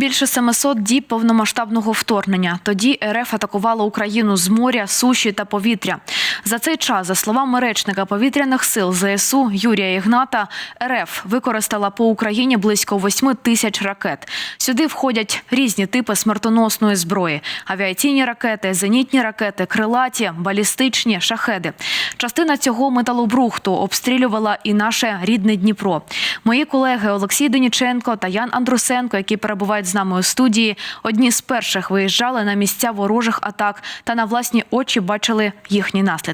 Більше 700 діб повномасштабного вторгнення. Тоді РФ атакувала Україну з моря, суші та повітря. За цей час, за словами речника повітряних сил ЗСУ Юрія Ігната, РФ використала по Україні близько 8 тисяч ракет. Сюди входять різні типи смертоносної зброї: авіаційні ракети, зенітні ракети, крилаті, балістичні, шахеди. Частина цього металобрухту обстрілювала і наше рідне Дніпро. Мої колеги Олексій Деніченко та Ян Андрусенко, які перебувають з нами у студії, одні з перших виїжджали на місця ворожих атак та на власні очі бачили їхні наслідки.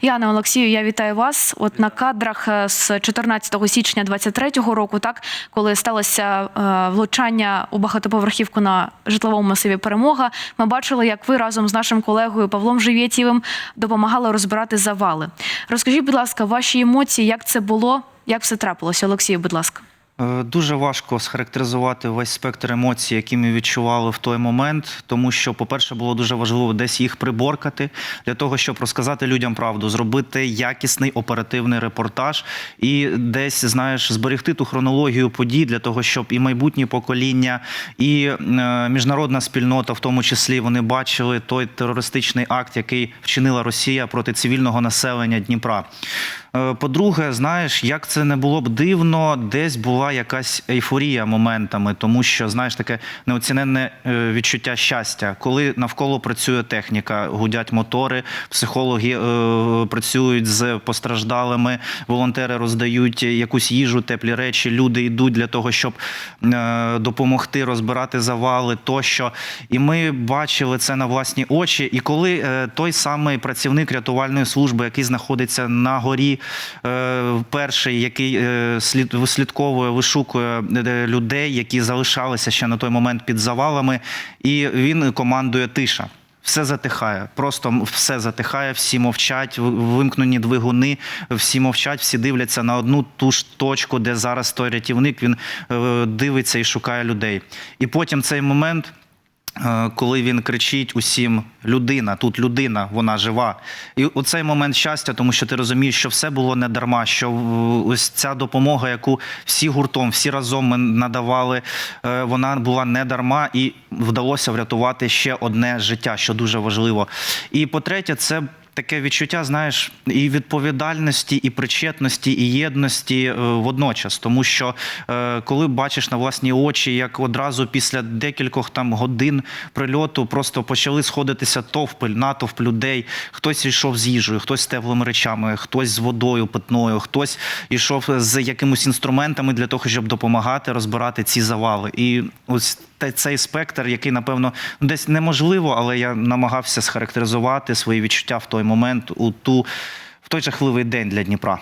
Яна Олексію, я вітаю вас. От на кадрах е, з 14 січня 23-го року, так коли сталося е, влучання у багатоповерхівку на житловому масиві Перемога, ми бачили, як ви разом з нашим колегою Павлом Живєтєвим допомагали розбирати завали. Розкажіть, будь ласка, ваші емоції, як це було, як все трапилося? Олексію, будь ласка. Е, Дуже важко схарактеризувати весь спектр емоцій, які ми відчували в той момент, тому що, по-перше, було дуже важливо десь їх приборкати для того, щоб розказати людям правду, зробити якісний оперативний репортаж і десь, знаєш, зберегти ту хронологію подій для того, щоб і майбутні покоління, і е, міжнародна спільнота, в тому числі, вони бачили той терористичний акт, який вчинила Росія проти цивільного населення Дніпра. Е, По-друге, знаєш, як це не було б дивно, десь була якась ейфорія моментами, тому що знаєш таке неоціненне е, відчуття щастя, коли навколо працює техніка, гудять мотори, психологи е, працюють з постраждалими, волонтери роздають якусь їжу, теплі речі. Люди йдуть для того, щоб допомогти розбирати завали тощо. І ми бачили це на власні очі. І коли той самий працівник рятувальної служби, який знаходиться на горі, перший, який е, слід вислідковує, вишукує е, людей, які залишалися ще на той момент під завалами, і він командує тиша. Все затихає, просто все затихає, всі мовчать, вимкнені двигуни, всі мовчать, всі дивляться на одну ту ж точку, де зараз той рятівник він е, дивиться і шукає людей. І потім цей момент. Е, Коли він кричить усім людина, тут людина, вона жива. І оцей момент щастя, тому що ти розумієш, що все було не дарма, що ось ця допомога, яку всі гуртом, всі разом ми надавали, е, вона була не дарма, і вдалося врятувати ще одне життя, що дуже важливо. І по-третє, це. Таке відчуття, знаєш, і відповідальності, і причетності, і єдності е, водночас. Тому що е, коли бачиш на власні очі, як одразу після декількох там годин прильоту просто почали сходитися товпи, натовп людей. Хтось йшов з їжею, хтось з теплими речами, хтось з водою питною, хтось йшов з якимось інструментами для того, щоб допомагати розбирати ці завали. І ось цей спектр, який напевно десь неможливо, але я намагався схарактеризувати свої відчуття в той момент у ту в той жахливий день для Дніпра.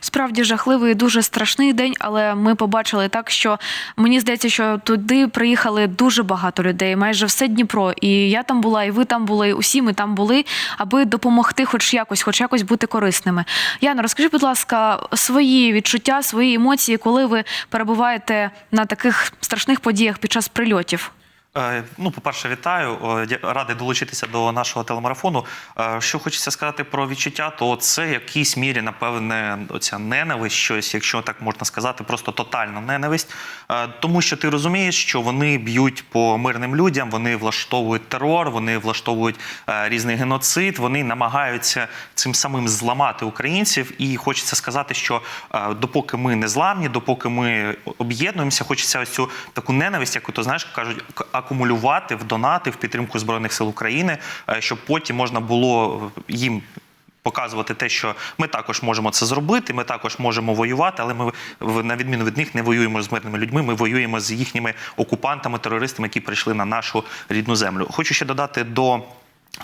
Справді жахливий, дуже страшний день, але ми побачили так, що мені здається, що туди приїхали дуже багато людей, майже все Дніпро. І я там була, і ви там були, і усі ми там були, аби допомогти, хоч якось, хоч якось бути корисними. Яна, розкажи, будь ласка, свої відчуття, свої емоції, коли ви перебуваєте на таких страшних подіях під час прильотів. Е, Ну, по-перше, вітаю. Радий долучитися до нашого телемарафону. Е, Що хочеться сказати про відчуття, то це в якійсь мірі, напевне, оця ненависть, щось, якщо так можна сказати, просто тотальна ненависть. Е, Тому що ти розумієш, що вони б'ють по мирним людям, вони влаштовують терор, вони влаштовують різний геноцид, вони намагаються цим самим зламати українців. І хочеться сказати, що допоки ми не зламні, допоки ми об'єднуємося, хочеться ось цю таку ненависть, яку то знаєш, кажуть, акумулювати в донати в підтримку збройних сил України, е, щоб потім можна було їм. Показувати те, що ми також можемо це зробити, ми також можемо воювати, але ми на відміну від них не воюємо з мирними людьми. Ми воюємо з їхніми окупантами, терористами, які прийшли на нашу рідну землю. Хочу ще додати до.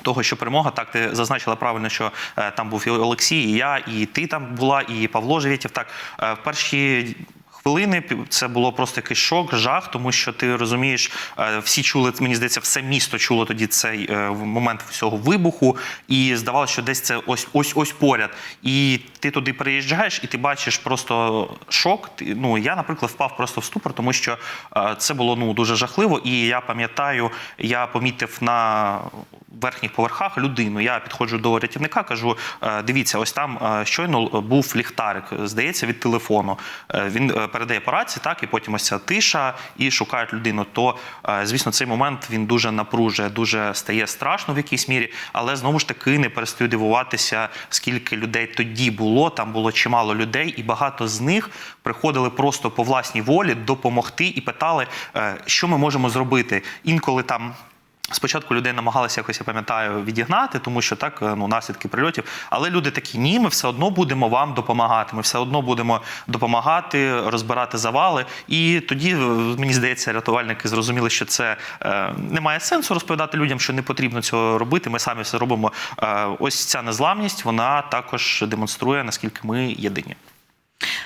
Того, що перемога, так ти зазначила правильно, що е, там був і Олексій, і я, і ти там була, і Павло Живєтєв. Так, е, в перші хвилини це було просто якийсь шок, жах, тому що ти розумієш, е, всі чули, мені здається, все місто чуло тоді цей е, момент всього вибуху, і здавалося, що десь це ось ось ось поряд. І ти туди приїжджаєш і ти бачиш просто шок. Ну я, наприклад, впав просто в ступор, тому що е, це було ну дуже жахливо. І я пам'ятаю, я помітив на верхніх поверхах людину. Я підходжу до рятівника, кажу: «Е, дивіться, ось там е, щойно був ліхтарик, здається, від телефону. Він передає по рації, так, і потім ось ця тиша і шукають людину. То, звісно, цей момент він дуже напружує, дуже стає страшно в якійсь мірі, але знову ж таки не перестаю дивуватися, скільки людей тоді було. Там було чимало людей, і багато з них приходили просто по власній волі допомогти і питали, е, що ми можемо зробити. Інколи там. Спочатку людей намагалися якось, я пам'ятаю, відігнати, тому що так е, ну наслідки прильотів. Але люди такі: ні, ми все одно будемо вам допомагати. Ми все одно будемо допомагати, розбирати завали. І тоді е, мені здається, рятувальники зрозуміли, що це е, не має сенсу розповідати людям, що не потрібно цього робити. Ми самі все робимо. Е, ось ця незламність вона також демонструє наскільки ми єдині.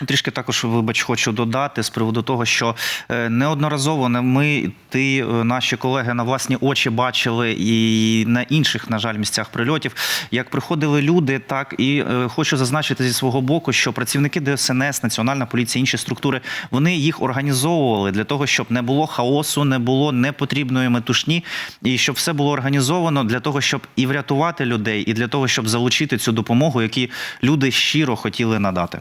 Трішки також, вибач, хочу додати з приводу того, що е, неодноразово не ми, ти, е, наші колеги на власні очі бачили і на інших, на жаль, місцях прильотів, як приходили люди, так і е, хочу зазначити зі свого боку, що працівники ДСНС, Національна поліція, інші структури, вони їх організовували для того, щоб не було хаосу, не було непотрібної метушні, і щоб все було організовано для того, щоб і врятувати людей, і для того, щоб залучити цю допомогу, які люди щиро хотіли надати.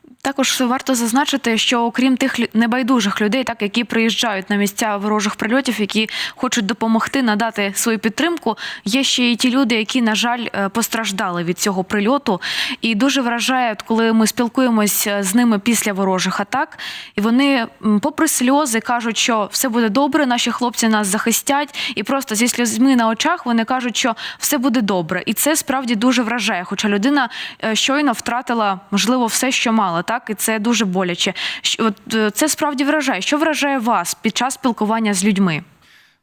Також варто зазначити, що окрім тих небайдужих людей, так які приїжджають на місця ворожих прильотів, які хочуть допомогти надати свою підтримку, є ще й ті люди, які, на жаль, е, постраждали від цього прильоту. І дуже вражає, коли ми спілкуємося з ними після ворожих атак, і вони, попри сльози, кажуть, що все буде добре, наші хлопці нас захистять, і просто зі сльозьми на очах вони кажуть, що все буде добре. І це справді дуже вражає. Хоча людина е, щойно втратила, можливо, все, що мала, так і це дуже боляче. От е, це справді вражає. Що вражає вас під час спілкування з людьми?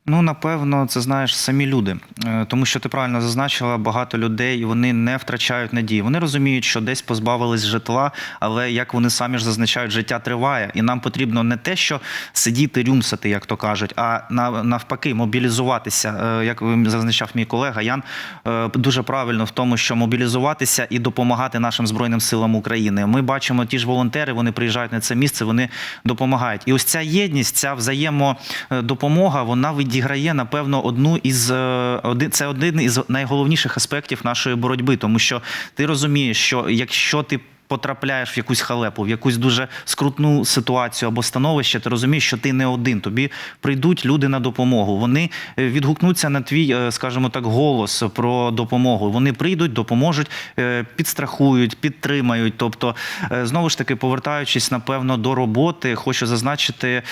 Ну, напевно, це знаєш самі люди, Е, тому що ти правильно зазначила, багато людей вони не втрачають надії. Вони розуміють, що десь позбавились житла, але як вони самі ж зазначають, життя триває, і нам потрібно не те, що сидіти, рюмсати, як то кажуть, а навпаки, мобілізуватися. Е, Як зазначав мій колега Ян, е, дуже правильно в тому, що мобілізуватися і допомагати нашим збройним силам України. Ми бачимо ті ж волонтери, вони приїжджають на це місце, вони допомагають. І ось ця єдність, ця взаємодопомога, вона відіграє напевно одну із е, один. Це один із найголовніших аспектів нашої боротьби, тому що ти розумієш, що якщо ти Потрапляєш в якусь халепу, в якусь дуже скрутну ситуацію або становище, ти розумієш, що ти не один. Тобі прийдуть люди на допомогу. Вони е, відгукнуться на твій, е, скажімо так, голос про допомогу. Вони прийдуть, допоможуть, е, підстрахують, підтримають. Тобто, знову ж таки, повертаючись напевно до роботи, хочу зазначити,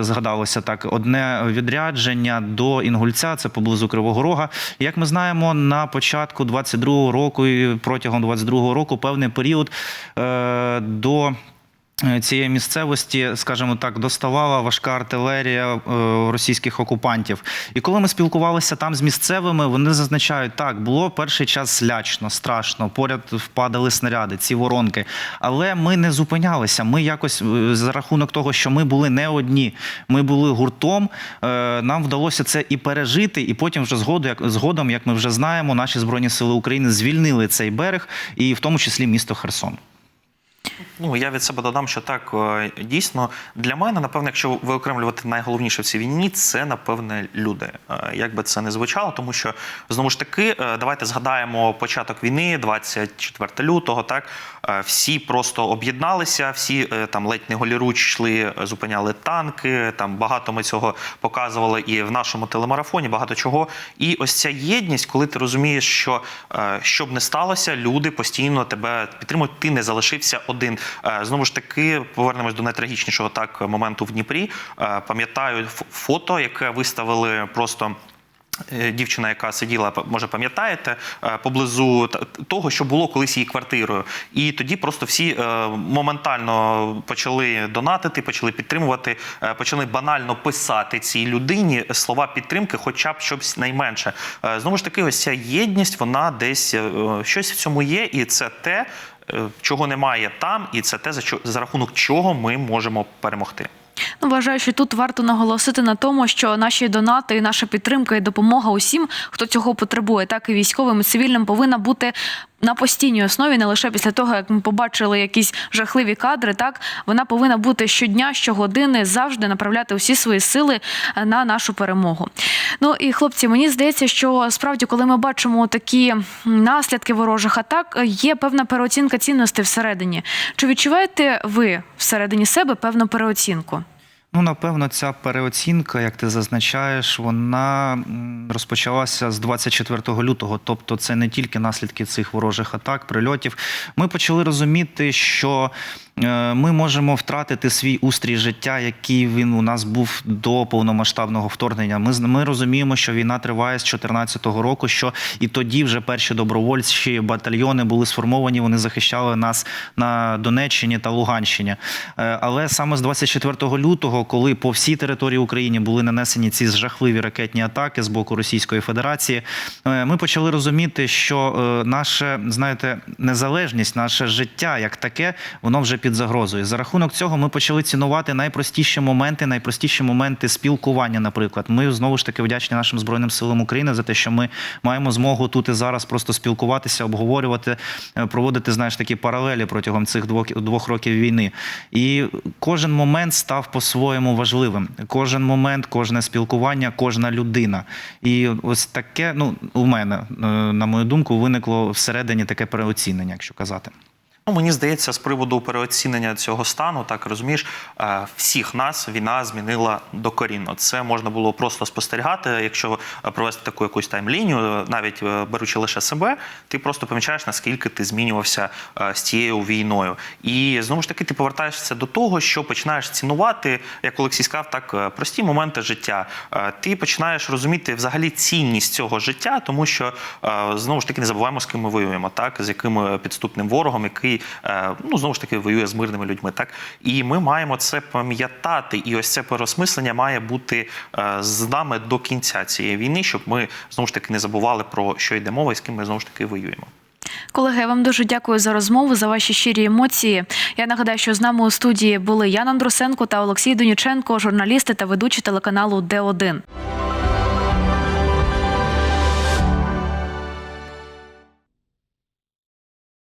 згадалося так, одне відрядження до Інгульця, це поблизу Кривого Рога. Як ми знаємо, на початку 22-го року і протягом 22-го року певний період е, до. Е, Цієї місцевості, скажімо так, доставала важка артилерія е, російських окупантів. І коли ми спілкувалися там з місцевими, вони зазначають, так було перший час лячно, страшно. Поряд впадали снаряди, ці воронки. Але ми не зупинялися. Ми якось е, за рахунок того, що ми були не одні, ми були гуртом. Нам вдалося це і пережити, і потім вже згодом, як згодом, як ми вже знаємо, наші збройні сили України звільнили цей берег, і в тому числі місто Херсон. Ну я від себе додам, що так е, дійсно для мене, напевно, якщо виокремлювати найголовніше в цій війні, це напевне люди. Е, Як би це не звучало, тому що знову ж таки, е, давайте згадаємо початок війни, 24 лютого. Так всі просто об'єдналися, всі там ледь не голіруч йшли, зупиняли танки. Там багато ми цього показували і в нашому телемарафоні, багато чого. І ось ця єдність, коли ти розумієш, що е, що б не сталося, люди постійно тебе підтримують. Ти не залишився один. Е, Знову ж таки, повернемось до найтрагічнішого так моменту в Дніпрі. Е, Пам'ятаю фото, яке виставили просто. е, Дівчина, яка сиділа, може пам'ятаєте, поблизу того, що було колись її квартирою, і тоді просто всі моментально почали донатити, почали підтримувати, почали банально писати цій людині слова підтримки, хоча б щось найменше. Знову ж таки, ось ця єдність, вона десь щось в цьому є, і це те, чого немає там, і це те, за що за рахунок чого ми можемо перемогти. Ну, вважаю, що тут варто наголосити на тому, що наші донати, і наша підтримка і допомога усім, хто цього потребує, так і військовим і цивільним, повинна бути на постійній основі, не лише після того, як ми побачили якісь жахливі кадри. Так вона повинна бути щодня, щогодини, завжди направляти усі свої сили е, на нашу перемогу. Ну і хлопці, мені здається, що справді, коли ми бачимо такі наслідки ворожих атак, є певна переоцінка цінностей всередині. Чи відчуваєте ви всередині себе певну переоцінку? Ну, напевно, ця переоцінка, як ти зазначаєш, вона розпочалася з 24 лютого. Тобто, це не тільки наслідки цих ворожих атак, прильотів. Ми почали розуміти, що ми можемо втратити свій устрій життя, який він у нас був до повномасштабного вторгнення. Ми ми розуміємо, що війна триває з 2014 року. Що і тоді вже перші добровольчі батальйони були сформовані. Вони захищали нас на Донеччині та Луганщині. Е, Але саме з 24 лютого, коли по всій території України були нанесені ці жахливі ракетні атаки з боку Російської Федерації, е, ми почали розуміти, що е, наша, знаєте, незалежність, наше життя як таке, воно вже під загрозою. За рахунок цього ми почали цінувати найпростіші моменти, найпростіші моменти спілкування. Наприклад, ми знову ж таки вдячні нашим збройним силам України за те, що ми маємо змогу тут і зараз просто спілкуватися, обговорювати, е, проводити знаєш такі паралелі протягом цих двох двох років війни. І кожен момент став по-своєму важливим. Кожен момент, кожне спілкування, кожна людина. І ось таке, ну у мене, е, на мою думку, виникло всередині таке переоцінення, якщо казати. Ну, мені здається, з приводу переоцінення цього стану, так розумієш, е, всіх нас війна змінила докорінно. Це можна було просто спостерігати, якщо е, провести таку якусь тайм-лінію, навіть е, беручи лише себе, ти просто помічаєш, наскільки ти змінювався з цією війною. І знову ж таки, ти повертаєшся до того, що починаєш цінувати, як Олексій сказав, так прості моменти життя. Ти починаєш розуміти взагалі цінність цього життя, тому що знову ж таки не забуваємо, з ким ми воюємо, так з яким підступним ворогом, який е, ну знову ж таки воює з мирними людьми. Так і ми маємо це пам'ятати. І ось це переосмислення має бути е, з нами до кінця цієї війни, щоб ми знову ж таки не забували про що йде мова і з ким ми знову ж таки воюємо. Колеги, я вам дуже дякую за розмову, за ваші щирі емоції. Я нагадаю, що з нами у студії були Ян Андрусенко та Олексій Доніченко, журналісти та ведучі телеканалу Д1.